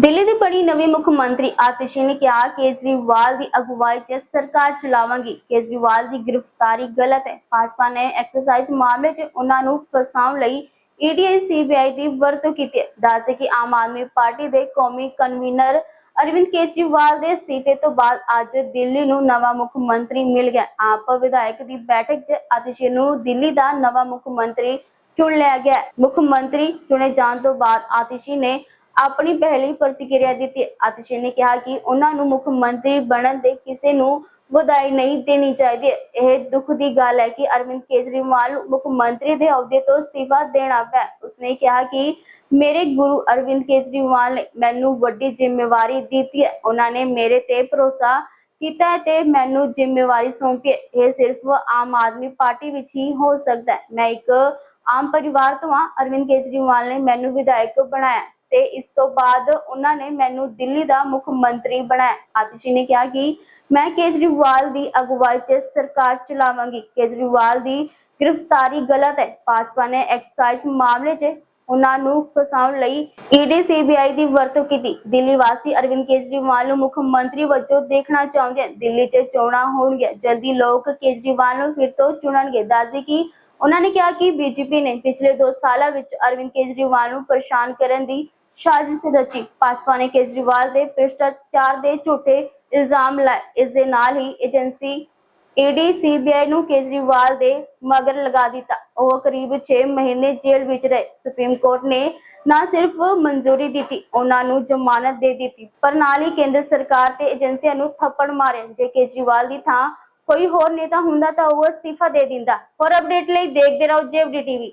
ਦਿੱਲੀ ਦੀ ਬਣੀ ਨਵੇਂ ਮੁੱਖ ਮੰਤਰੀ ਆਤਿਸ਼ੀ ਨੇ ਕਿਹਾ ਕੇਜਰੀਵਾਲ ਦੀ ਅਗਵਾਈ 'ਚ ਸਰਕਾਰ ਚਲਾਵਾਂਗੀ। ਕੇਜਰੀਵਾਲ ਦੀ ਗ੍ਰਿਫਤਾਰੀ ਗਲਤ ਹੈ। ਭਾਜਪਾ ਨੇ ਐਕਸਰਸਾਈਜ਼ ਮਾਮਲੇ 'ਚ ਉਹਨਾਂ ਨੂੰ ਫਸਾਉਣ ਲਈ ਈਡੀ ਸੀਬੀਆਈ ਦੀ ਵਰਤੋਂ ਕੀਤੀ ਹੈ। ਕਿ ਆਮ ਆਦਮੀ ਪਾਰਟੀ ਦੇ ਕੌਮੀ ਕਨਵੀਨਰ ਅਰਵਿੰਦ ਕੇਜਰੀਵਾਲ ਦੇ ਅਸਤੀਫੇ ਤੋਂ ਬਾਅਦ ਅੱਜ ਦਿੱਲੀ ਨੂੰ ਨਵਾਂ ਮੁੱਖ ਮੰਤਰੀ ਮਿਲ ਗਿਆ। ਆਪ ਵਿਧਾਇਕ ਦੀ ਬੈਠਕ 'ਚ ਆਤਿਸ਼ੀ ਨੂੰ ਦਿੱਲੀ ਦਾ ਨਵਾਂ ਮੁੱਖ ਮੰਤਰੀ ਚੁਣ ਲਿਆ ਗਿਆ। ਮੁੱਖ ਮੰਤਰੀ ਚੁਣੇ ਜਾਣ ਤੋਂ ਬਾਅਦ ਆਤਿਸ਼ੀ ਨੇ ਆਪਣੀ ਪਹਿਲੀ ਪ੍ਰਤੀਕਿਰਿਆ ਦਿੱਤੀ ਆਤਿਸ਼ੀ ਨੇ ਕਿਹਾ ਕਿ ਉਹਨਾਂ ਨੂੰ ਮੁੱਖ ਮੰਤਰੀ ਬਣਨ ਦੇ ਕਿਸੇ ਨੂੰ ਵਧਾਈ ਨਹੀਂ ਦੇਣੀ ਚਾਹੀਦੀ। ਹੈ। ਇਹ ਦੁੱਖ ਦੀ ਗੱਲ ਹੈ ਕਿ ਅਰਵਿੰਦ ਕੇਜਰੀਵਾਲ ਨੂੰ ਮੁੱਖ ਮੰਤਰੀ ਦੇ ਅਹੁਦੇ ਤੋਂ ਅਸਤੀਫਾ ਦੇਣਾ ਪਿਆ। ਉਸਨੇ ਕਿਹਾ ਕਿ ਮੇਰੇ ਗੁਰੂ ਅਰਵਿੰਦ ਕੇਜਰੀਵਾਲ ਨੇ ਮੈਨੂੰ ਵੱਡੀ ਜ਼ਿੰਮੇਵਾਰੀ ਦਿੱਤੀ ਹੈ। ਉਹਨਾਂ ਨੇ ਮੇਰੇ ਤੇ ਭਰੋਸਾ ਕੀਤਾ ਤੇ ਮੈਨੂੰ ਜ਼ਿੰਮੇਵਾਰੀ ਸੌਂਪੀ ਇਹ ਸਿਰਫ ਆਮ ਆਦਮੀ ਪਾਰਟੀ ਵਿੱਚ ਹੀ ਹੋ ਸਕਦਾ ਹੈ। ਮੈਂ ਇੱਕ ਆਮ ਪਰਿਵਾਰ ਤੋਂ ਹਾਂ। ਅਰਵਿੰਦ ਕੇਜਰੀਵਾਲ ਨੇ ਮੈਨੂੰ ਵਿਧਾਇਕ ਬਣਾਇਆ। ਤੇ ਇਸ ਤੋਂ ਬਾਅਦ ਉਹਨਾਂ ਨੇ ਮੈਨੂੰ ਦਿੱਲੀ ਦਾ ਮੁੱਖ ਮੰਤਰੀ ਬਣਾਇਆ। ਆਤਿਸ਼ੀ ਨੇ ਕਿਹਾ ਕਿ ਮੈਂ ਕੇਜਰੀਵਾਲ ਦੀ ਅਗਵਾਈ 'ਚ ਸਰਕਾਰ ਚਲਾਵਾਂਗੀ। ਕੇਜਰੀਵਾਲ ਦੀ ਗ੍ਰਿਫਤਾਰੀ ਗਲਤ ਹੈ। ਭਾਜਪਾ ਨੇ ਐਕਸਾਈਜ਼ ਮਾਮਲੇ 'ਚ ਉਹਨਾਂ ਨੂੰ ਫਸਾਉਣ ਲਈ ਈਡੀ ਸੀਬੀਆਈ ਦੀ ਵਰਤੋਂ ਕੀਤੀ। ਦਿੱਲੀ ਵਾਸੀ ਅਰਵਿੰਦ ਕੇਜਰੀਵਾਲ ਨੂੰ ਮੁੱਖ ਮੰਤਰੀ ਵਜੋਂ ਦੇਖਣਾ ਚਾਹੁੰਦੇ ਹਨ। ਦਿੱਲੀ 'ਚ ਚੋਣਾਂ ਹੋਣਗੀਆਂ। ਜਲਦੀ ਲੋਕ ਕੇਜਰੀਵਾਲ ਨੂੰ ਫਿਰ ਤੋਂ ਚੁਣਨਗੇ। ਦੱਸਦੇ ਕਿ ਉਹਨਾਂ ਨੇ ਕਿਹਾ ਕਿ ਬੀਜੇਪੀ ਨੇ ਪਿਛਲੇ 2 ਸਾਲਾਂ ਵਿੱਚ ਅਰਵਿੰਦ ਕੇਜਰੀਵਾਲ ਨੂੰ ਪਰੇਸ਼ਾਨ ਕਰਨ ਦੀ ਸਾਜ਼ਿਸ਼ ਰਚੀ ਭਾਜਪਾ ਨੇ ਕੇਜਰੀਵਾਲ ਦੇ ਭ੍ਰਿਸ਼ਟਾਚਾਰ ਦੇ ਝੂਠੇ ਇਲਜ਼ਾਮ ਲਾਏ ਇਸ ਦੇ ਨਾਲ ਹੀ ਏਜੰਸੀ ਈਡੀ ਸੀਬੀਆਈ ਨੂੰ ਕੇਜਰੀਵਾਲ ਦੇ ਮਗਰ ਲਗਾ ਦਿੱਤਾ। ਉਹ ਕਰੀਬ 6 ਮਹੀਨੇ ਜੇਲ੍ਹ ਵਿੱਚ ਰਹੇ। ਸੁਪਰੀਮ ਕੋਰਟ ਨੇ ਨਾ ਸਿਰਫ ਮਨਜ਼ੂਰੀ ਦਿੱਤੀ, ਉਹਨਾਂ ਨੂੰ ਜ਼ਮਾਨਤ ਦੇ ਦਿੱਤੀ, ਪਰ ਨਾਲ ਹੀ ਕੇਂਦਰ ਸਰਕਾਰ ਤੇ ਏਜੰਸੀਆਂ ਨੂੰ ਥੱਪੜ ਮਾਰੇ। ਜੇ ਕੇਜਰੀਵਾਲ ਦੀ ਥਾਂ ਕੋਈ ਹੋਰ ਨੇਤਾ ਹੁੰਦਾ ਤਾਂ ਉਹ ਅਸਤੀਫਾ ਦੇ ਦਿੰਦਾ। ਹੋਰ ਅਪਡੇਟ ਲਈ ਦੇਖਦੇ ਰਹੋ ਜੇਵਡੀ ਟੀਵੀ